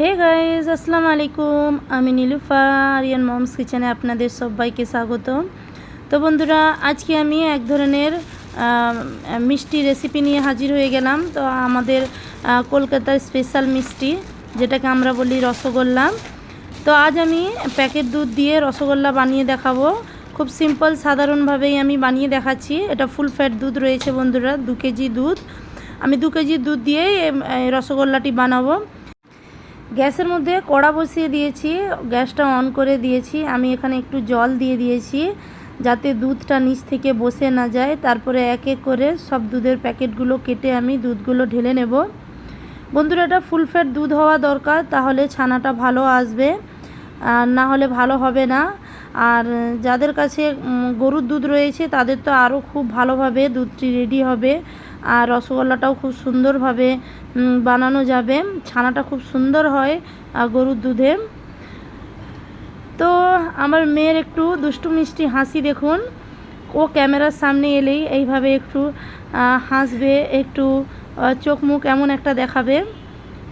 Hey guys আসসালামু আলাইকুম আমি নীলুফা, আরিয়ান মমস কিচেনে আপনাদের সবাইকে স্বাগত তো বন্ধুরা, আজকে আমি এক ধরনের মিষ্টি রেসিপি নিয়ে হাজির হয়ে গেলাম। তো আমাদের কলকাতার স্পেশাল মিষ্টি, যেটাকে আমরা বলি রসগোল্লা। তো আজ আমি প্যাকেট দুধ দিয়ে রসগোল্লা বানিয়ে দেখাবো। খুব সিম্পল, সাধারণভাবেই আমি বানিয়ে দেখাচ্ছি। এটা ফুল ফ্যাট দুধ রয়েছে বন্ধুরা, দু কেজি দুধ। আমি দু কেজি দুধ দিয়েই রসগোল্লাটি বানাবো। গ্যাসের মধ্যে কড়া বসিয়ে দিয়েছি, গ্যাসটা অন করে দিয়েছি। আমি এখানে একটু জল দিয়ে দিয়েছি যাতে দুধটা নিচ থেকে বসে না যায়। তারপরে এক এক করে সব দুধের প্যাকেটগুলো কেটে আমি দুধগুলো ঢেলে নেব। বন্ধুরা, এটা ফুল ফ্যাট দুধ হওয়া দরকার, তাহলে ছানাটা ভালো আসবে। আর না হলে ভালো হবে না। আর যাদের কাছে গরুর দুধ রয়েছে, তাদের তো আরও খুব ভালোভাবে দুধটি রেডি হবে। আর রসগোল্লাটাও খুব সুন্দরভাবে বানানো যাবে। ছানাটা খুব সুন্দর হয় গরুর দুধে। তো আমার মেয়ের একটু দুষ্টু মিষ্টি হাসি দেখুন। ও ক্যামেরার সামনে এলেই এইভাবে একটু হাসবে, একটু চোখ মুখ এমন একটা দেখাবে।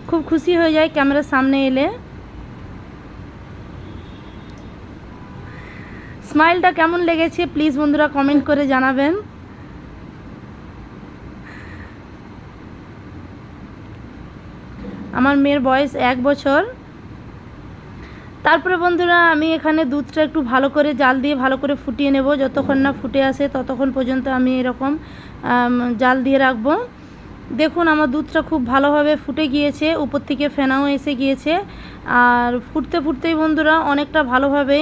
খুব খুশি হয়ে যায় ক্যামেরার সামনে এলে। স্মাইলটা কেমন লেগেছে প্লিজ বন্ধুরা কমেন্ট করে জানাবেন। আমার মেয়ের বয়স এক বছর। তারপরে বন্ধুরা আমি এখানে দুধটা একটু ভালো করে জাল দিয়ে ভালো করে ফুটিয়ে নেব। যতক্ষণ না ফুটে আসে ততক্ষণ পর্যন্ত আমি এরকম জাল দিয়ে রাখব। দেখুন, আমার দুধটা খুব ভালোভাবে ফুটে গিয়েছে, উপর থেকে ফেনাও এসে গিয়েছে। আর ফুটতে ফুটতেই বন্ধুরা, অনেকটা ভালোভাবে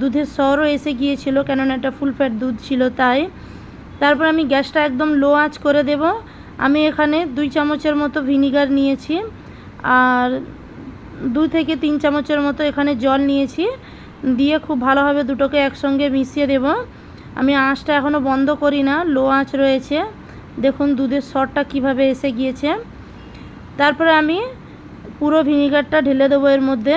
দুধের স্বরও এসে গিয়েছিল, কেননা এটা ফুল ফ্যাট দুধ ছিল তাই। তারপর আমি গ্যাসটা একদম লো আঁচ করে দেব। আমি এখানে দুই চামচের মতো ভিনিগার নিয়েছি, আর দুই থেকে তিন চামচের মতো এখানে জল নিয়েছি। দিয়ে খুব ভালোভাবে দুটোকে একসঙ্গে মিশিয়ে দেব। আমি আঁচটা এখনও বন্ধ করি না, লো আঁচ রয়েছে। দেখুন দুধের সরটা কীভাবে এসে গিয়েছে। তারপরে আমি পুরো ভিনিগারটা ঢেলে দেবো এর মধ্যে।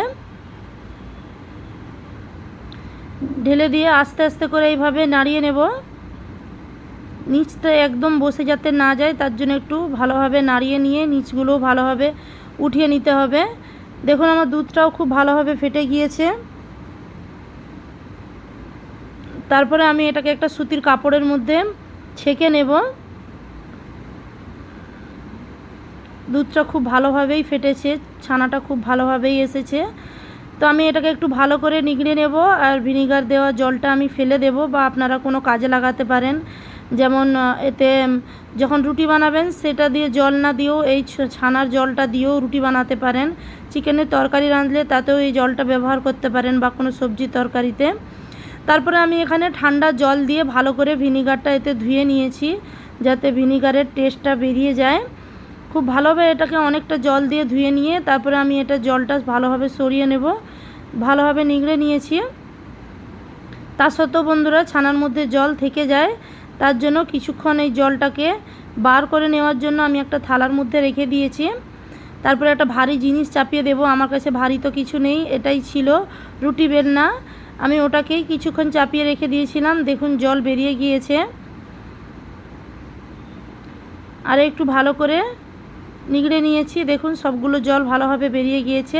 ঢেলে দিয়ে আস্তে আস্তে করে এইভাবে নাড়িয়ে নেব। নিচটা একদম বসে যাতে না যায়, তার জন্য একটু ভালোভাবে নাড়িয়ে নিয়ে নিচগুলো ভালোভাবে উঠিয়ে নিতে হবে। দেখুন আমার দুধটাও খুব ভালোভাবে ফেটে গিয়েছে। তারপরে আমি এটাকে একটা সুতির কাপড়ের মধ্যে ছেঁকে নেব। দুধটা খুব ভালোভাবেই ফেটেছে, ছানাটা খুব ভালোভাবেই এসেছে। তো আমি এটাকে একটু ভালো করে নিগড়ে নেব আর ভিনিগার দেওয়া জলটা আমি ফেলে দেব বা আপনারা কোনো কাজে লাগাতে পারেন। যেমন এতে যখন রুটি বানাবেন সেটা দিয়ে জল না দিয়েও এই ছানার জলটা দিয়েও রুটি বানাতে পারেন। চিকেনের তরকারি রাঁধলে তাতেও এই জলটা ব্যবহার করতে পারেন বা কোনো সবজি তরকারিতে। তারপরে আমি এখানে ঠান্ডা জল দিয়ে ভালো করে ভিনিগারটা এতে ধুয়ে নিয়েছি, যাতে ভিনিগারের টেস্টটা বেরিয়ে যায়। খুব ভালোভাবে এটাকে অনেকটা জল দিয়ে ধুয়ে নিয়ে তারপরে আমি এটা জলটা ভালোভাবে সরিয়ে নেব। ভালোভাবে নিগড়ে নিয়েছি। তা সত্ত্বেও বন্ধুরা, ছানার মধ্যে জল থেকে যায়। তার জন্য কিছুক্ষণ এই জলটাকে বার করে নেওয়ার জন্য আমি একটা থালার মধ্যে রেখে দিয়েছি। তারপরে একটা ভারী জিনিস চাপিয়ে দেবো। আমার কাছে ভারী তো কিছু নেই, এটাই ছিল রুটি বেলনা। আমি ওটাকেই কিছুক্ষণ চাপিয়ে রেখে দিয়েছিলাম। দেখুন, জল বেরিয়ে গিয়েছে। আর একটু ভালো করে নিগড়ে নিয়েছি। দেখুন, সবগুলো জল ভালোভাবে বেরিয়ে গিয়েছে।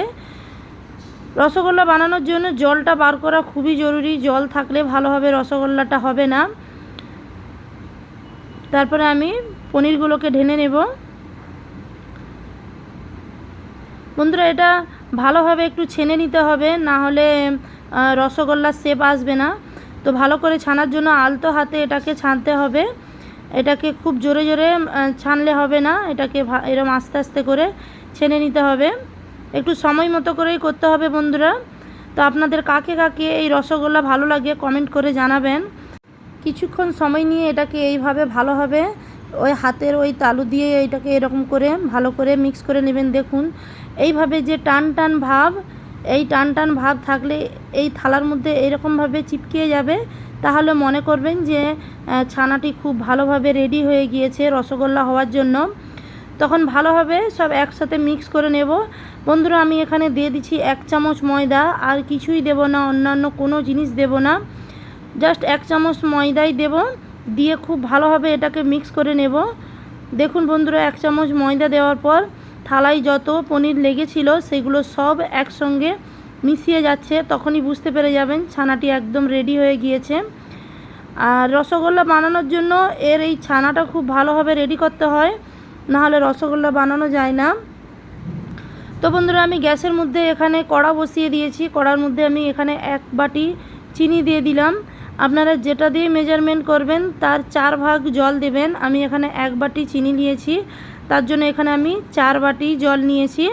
রসগোল্লা বানানোর জন্য জলটা বার করা খুবই জরুরি। জল থাকলে ভালোভাবে রসগোল্লাটা হবে না। তারপরে আমি পনিরগুলোকে ঢেনে নেব। বন্ধুরা, এটা ভালোভাবে একটু ছেনে নিতে হবে, না হলে রসগোল্লার শেপ আসবে না। তো ভালো করে ছানার জন্য আলতো হাতে এটাকে ছানতে হবে। এটাকে খুব জোরে জোরে ছানলে হবে না। এটাকে এরম আস্তে আস্তে করে ছেনে নিতে হবে। একটু সময় মতো করেই করতে হবে বন্ধুরা। তো আপনাদের কাকে কাকে এই রসগোল্লা ভালো লাগে কমেন্ট করে জানাবেন। কিছুক্ষণ সময় নিয়ে এটাকে এইভাবে ভালোভাবে ওই হাতের ওই তালু দিয়ে এইটাকে এরকম করে ভালো করে মিক্স করে নেবেন। দেখুন, এইভাবে যে টান টান ভাব এই টান টান ভাব থাকলে এই থালার মধ্যে এইরকমভাবে চিপকে যাবে, তাহলে মনে করবেন যে ছানাটি খুব ভালোভাবে রেডি হয়ে গিয়েছে রসগোল্লা হওয়ার জন্য। তখন ভালোভাবে সব একসাথে মিক্স করে নেব। বন্ধুরা, আমি এখানে দিয়ে দিচ্ছি এক চামচ ময়দা, আর কিছুই দেব না, অন্যান্য কোনো জিনিস দেব না। জাস্ট এক চামচ ময়দাই দেব, দিয়ে খুব ভালোভাবে এটাকে মিক্স করে নেব। দেখুন বন্ধুরা, এক চামচ ময়দা দেওয়ার পর থালায় যত পনির লেগেছিল, সেগুলো সব একসঙ্গে মিশিয়ে যাচ্ছে। তখনই বুঝতে পেরে যাবেন, ছানাটি একদম রেডি হয়ে গিয়েছে। আর রসগোল্লা বানানোর জন্য এর এই ছানাটা খুব ভালোভাবে রেডি করতে হয়, নাহলে রসগোল্লা বানানো যায় না। তো বন্ধুরা, আমি গ্যাসের মধ্যে এখানে কড়া বসিয়ে দিয়েছি। কড়ার মধ্যে আমি এখানে এক বাটি চিনি দিয়ে দিলাম। আপনারা যেটা দিয়ে মেজারমেন্ট করবেন, তার চার ভাগ জল দেবেন। আমি এখানে এক বাটি চিনি নিয়েছি। তার জন্য এখানে আমি চার বাটি জল নিয়েছি।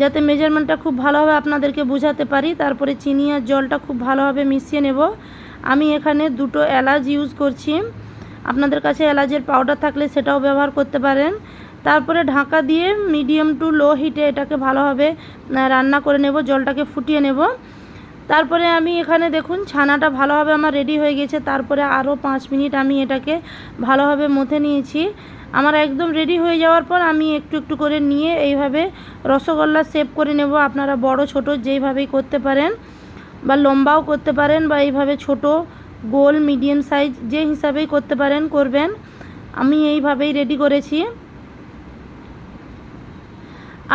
যাতে মেজারমেন্টটা খুব ভালোভাবে আপনাদেরকে বোঝাতে পারি, তারপরে চিনি আর জলটা খুব ভালোভাবে মিশিয়ে নেব। আমি এখানে দুটো এলাচ ইউজ করছি। আপনাদের কাছে এলাচের পাউডার থাকলে সেটাও ব্যবহার করতে পারেন। তারপরে ঢাকা দিয়ে মিডিয়াম টু লো হিটে এটাকে ভালোভাবে রান্না করে নেব, জলটাকে ফুটিয়ে নেব। তারপরে আমি এখানে দেখুন ছানাটা ভালোভাবে আমার রেডি হয়ে গেছে। তারপরে আরও পাঁচ মিনিট আমি এটাকে ভালোভাবে মথে নিয়েছি। আমার একদম রেডি হয়ে যাওয়ার পর আমি একটু একটু করে নিয়ে এইভাবে রসগোল্লা সেভ করে নেব। আপনারা বড়, ছোট যেইভাবেই করতে পারেন বা লম্বাও করতে পারেন বা এইভাবে ছোট, গোল মিডিয়াম সাইজ যে হিসাবেই করতে পারেন, করবেন। আমি এইভাবেই রেডি করেছি।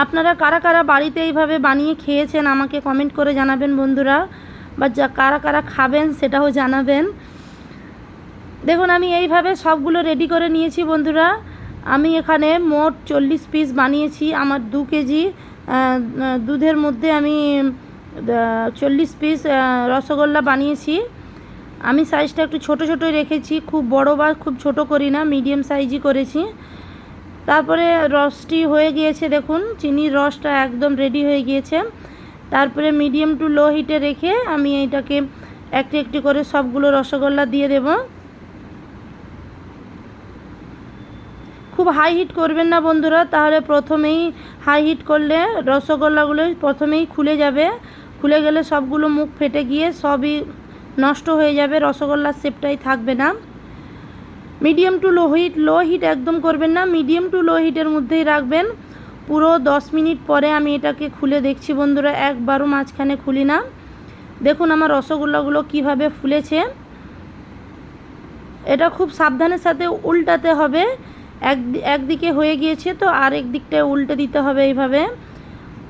আপনারা কারা কারা বাড়িতে এইভাবে বানিয়ে খেয়েছেন আমাকে কমেন্ট করে জানাবেন বন্ধুরা বা যা কারা কারা খাবেন সেটাও জানাবেন। দেখুন, আমি এইভাবে সবগুলো রেডি করে নিয়েছি বন্ধুরা। আমি এখানে মোট চল্লিশ পিস বানিয়েছি। আমার দু কেজি দুধের মধ্যে আমি চল্লিশ পিস রসগোল্লা বানিয়েছি। আমি সাইজটা একটু ছোট ছোটোই রেখেছি। খুব বড় বা খুব ছোট করি না মিডিয়াম সাইজই করেছি। তারপরে রসটি হয়ে গিয়েছে, দেখুন, চিনির রসটা একদম রেডি হয়ে গিয়েছে। তারপরে মিডিয়াম টু লো হিটে রেখে আমি এইটাকে একটি একটি করে সবগুলো রসগোল্লা দিয়ে দেব। খুব হাই হিট করবেন না বন্ধুরা, তাহলে প্রথমেই হাই হিট করলে রসগোল্লাগুলো প্রথমেই খুলে যাবে। খুলে গেলে সবগুলো মুখ ফেটে গিয়ে সবই নষ্ট হয়ে যাবে, রসগোল্লার শেপটাই থাকবে না। Medium to low heat low heat একদম করবেন না মিডিয়াম টু লো হিটের মধ্যেই রাখবেন। পুরো দশ মিনিট পরে আমি এটাকে খুলে দেখছি বন্ধুরা, একবারও মাঝখানে খুলি না। দেখুন আমার রসগোল্লাগুলো কীভাবে ফুলেছে। এটা খুব সাবধানের সাথে উল্টাতে হবে। এক একদিকে হয়ে গিয়েছে, তো আর দিকটায় উল্টে দিতে হবে এইভাবে।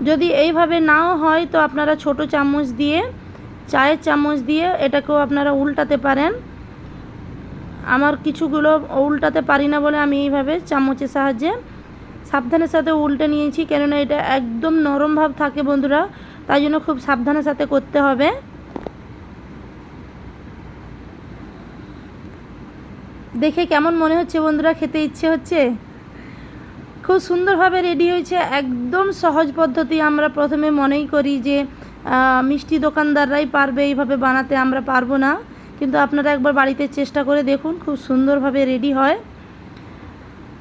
যদি এইভাবে নাও হয়, তো আপনারা ছোট চামচ দিয়ে, চায়ের চামচ দিয়ে এটাকেও আপনারা উল্টাতে পারেন। আমার কিছুগুলো উল্টাতে পারি না বলে আমি এইভাবে চামচের সাহায্যে সাবধানের সাথে উল্টে নিয়েছি, কেননা এটা একদম নরম ভাব থাকে বন্ধুরা, তাই জন্য খুব সাবধানের সাথে করতে হবে। দেখে কেমন মনে হচ্ছে বন্ধুরা? খেতে ইচ্ছে হচ্ছে? খুব সুন্দরভাবে রেডি হয়েছে। একদম সহজ পদ্ধতি। আমরা প্রথমে মনেই করি যে মিষ্টি দোকানদাররাই পারবে এইভাবে বানাতে। আমরা পারব না। কিন্তু আপনারা একবার বাড়িতে চেষ্টা করে দেখুন। খুব সুন্দরভাবে রেডি হয়।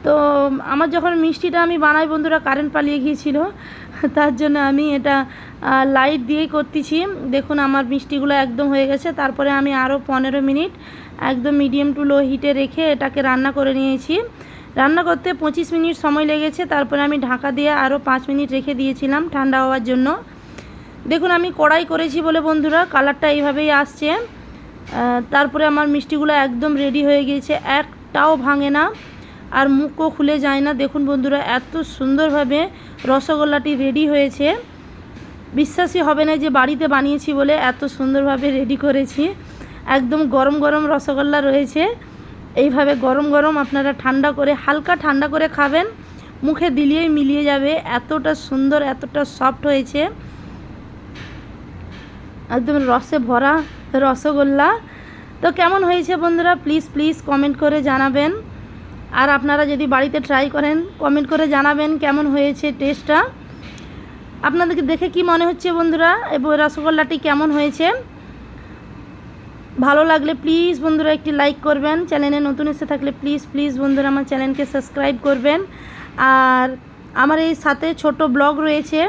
তো আমার যখন মিষ্টিটা আমি বানাই, বন্ধুরা কারেন্ট পালিয়ে গিয়েছিল, তার জন্য আমি এটা লাইট দিয়েই করতেছি। দেখুন, আমার মিষ্টিগুলো একদম হয়ে গেছে। তারপরে আমি আরও পনেরো মিনিট একদম মিডিয়াম টু লো হিটে রেখে এটাকে রান্না করে নিয়েছি। রান্না করতে পঁচিশ মিনিট সময় লেগেছে। তারপরে আমি ঢাকা দিয়ে আরও পাঁচ মিনিট রেখে দিয়েছিলাম ঠান্ডা হওয়ার জন্য। দেখুন, আমি কড়াই করেছি বলে, বন্ধুরা কালারটা এইভাবেই আসছে। তারপরে আমার মিষ্টিগুলো একদম রেডি হয়ে গিয়েছে। একটাও ভাঙে না। আর মুখও খুলে যায় না। দেখুন বন্ধুরা, এত সুন্দরভাবে রসগোল্লাটি রেডি হয়েছে। বিশ্বাসই হবে না যে বাড়িতে বানিয়েছি বলে এত সুন্দরভাবে রেডি করেছি। একদম গরম গরম রসগোল্লা রয়েছে। এইভাবে গরম গরম আপনারা ঠান্ডা করে, হালকা ঠান্ডা করে খাবেন, মুখে দিলেই মিলিয়ে যাবে। এতটা সুন্দর, এতটা সফট হয়েছে। একদম রসে ভরা রসগোল্লা। তো কেমন হয়েছে বন্ধুরা প্লিজ প্লিজ কমেন্ট করে জানাবেন। আর আপনারা যদি বাড়িতে ট্রাই করেন কমেন্ট করে জানাবেন কেমন হয়েছে টেস্টটা আপনাদেরকে দেখে কি মনে হচ্ছে বন্ধুরা? এবং রসগোল্লাটি কেমন হয়েছে? ভালো লাগলে প্লিজ বন্ধুরা একটি লাইক করবেন। চ্যানেলে নতুন এসে থাকলে প্লিজ প্লিজ বন্ধুরা আমার চ্যানেলকে সাবস্ক্রাইব করবেন। আর আমার এই সাথে ছোট ব্লগ রয়েছে,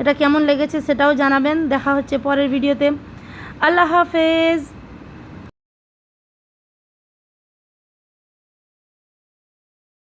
এটা কেমন লেগেছে সেটাও জানাবেন। দেখা হচ্ছে পরের ভিডিওতে আল্লাহ হাফেজ।